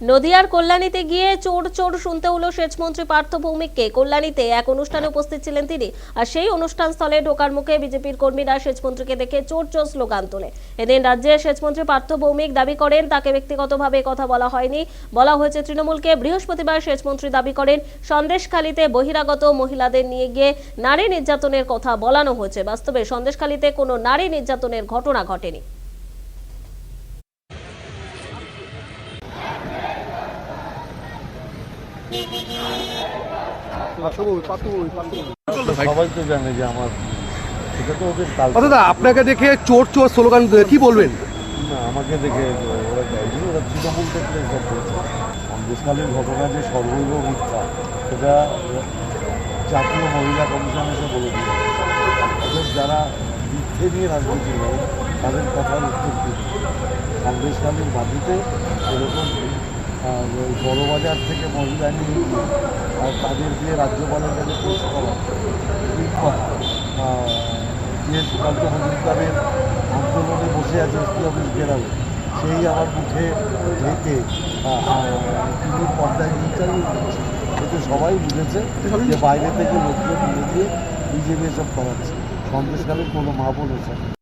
নদিয়ার কল্যাণীতে গিয়ে চোর চোর শুনতে হলো সেচমন্ত্রী পার্থ ভৌমিককে। কল্যাণীতে এক অনুষ্ঠানে উপস্থিত ছিলেন তিনি। আর সেই অনুষ্ঠান স্থলে ঢোকার মুখে বিজেপির কর্মীরা সেচমন্ত্রীকে দেখে চোর চোর স্লোগান তোলে। এদিন রাজ্যের সেচমন্ত্রী পার্থ ভৌমিক দাবি করেন, তাকে ব্যক্তিগতভাবে কথা বলা হয়নি। বলা হয়েছে, তৃণমূলকে বৃহস্পতিবার সেচমন্ত্রী দাবি করেন, সন্দেশখালীতে বহিরাগত মহিলাদের নিয়ে গিয়ে নারী নির্যাতনের কথা বলানো হয়েছে। বাস্তবে সন্দেশখালীতে কোনো নারী নির্যাতনের ঘটনা ঘটেনি। সবাই তো জানে যে আমার দাদা আপনাকে দেখে চোর চোর স্লোগান কি বলবেন? না, আমাকে দেখে ওরা দেয়নি, ওরা ঘটনা যে সর্বৈব মিথ্যা, সেটা জাতীয় মহিলা কমিশন এসে বলে দিল যারা মিথ্যে নিয়ে রাজনীতি করে, তাদের কথার উত্তর দিন সন্দেশকালীন মাটিতে এরকম বড়বাজার থেকে মহিলা নিয়ে আর তাদের দিয়ে রাজ্যপালের কাছে পেশ করা। যে সুকান্ত মজুমদারের আন্দোলনে বসে আছে এসপি অফিস ঘেরাও সেই আমার মুখে ঢেকে তিনি পর্দায় ইন্টারভিউ দিচ্ছে। এতে সবাই বুঝেছে যে বাইরে থেকে লোকজন নিয়ে গিয়ে বিজেপি এসব করাচ্ছে। সন্দেশকালের কোনো মা এসব